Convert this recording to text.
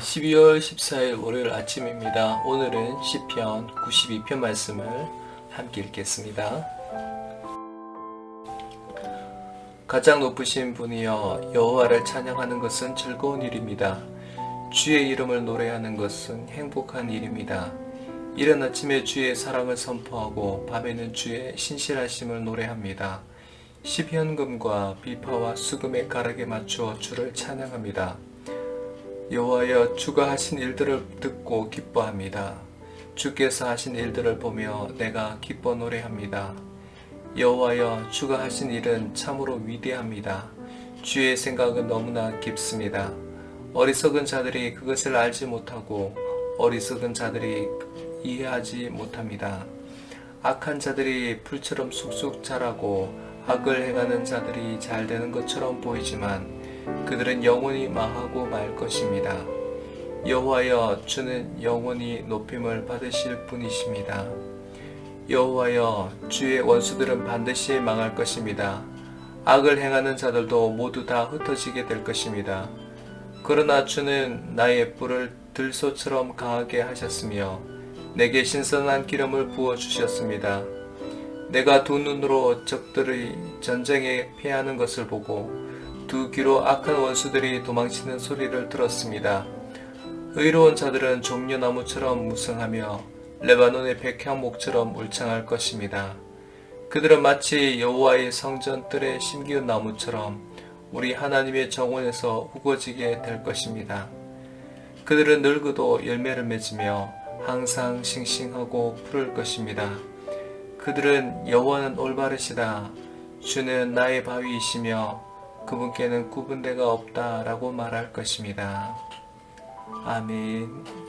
12월 14일 월요일 아침입니다. 오늘은 시편 92편 말씀을 함께 읽겠습니다. 가장 높으신 분이여 여호와를 찬양하는 것은 즐거운 일입니다. 주의 이름을 노래하는 것은 행복한 일입니다. 이른 아침에 주의 사랑을 선포하고 밤에는 주의 신실하심을 노래합니다. 시현금과 비파와 수금의 가락에 맞추어 주를 찬양합니다. 여호와여 주가 하신 일들을 듣고 기뻐합니다. 주께서 하신 일들을 보며 내가 기뻐 노래합니다. 여호와여 주가 하신 일은 참으로 위대합니다. 주의 생각은 너무나 깊습니다. 어리석은 자들이 그것을 알지 못하고 어리석은 자들이 이해하지 못합니다. 악한 자들이 풀처럼 쑥쑥 자라고 악을 행하는 자들이 잘 되는 것처럼 보이지만 그들은 영원히 망하고 말 것입니다. 여호와여 주는 영원히 높임을 받으실 분이십니다. 여호와여 주의 원수들은 반드시 망할 것입니다. 악을 행하는 자들도 모두 다 흩어지게 될 것입니다. 그러나 주는 나의 뿔을 들소처럼 강하게 하셨으며 내게 신선한 기름을 부어 주셨습니다. 내가 두 눈으로 적들의 전쟁에 패하는 것을 보고 두 귀로 악한 원수들이 도망치는 소리를 들었습니다. 의로운 자들은 종려나무처럼 무성하며 레바논의 백향목처럼 울창할 것입니다. 그들은 마치 여호와의 성전 뜰에 심기운 나무처럼 우리 하나님의 정원에서 우거지게 될 것입니다. 그들은 늙어도 열매를 맺으며 항상 싱싱하고 푸를 것입니다. 그들은 여호와는 올바르시다. 주는 나의 바위이시며 그분께는 구분대가 없다라고 말할 것입니다. 아멘.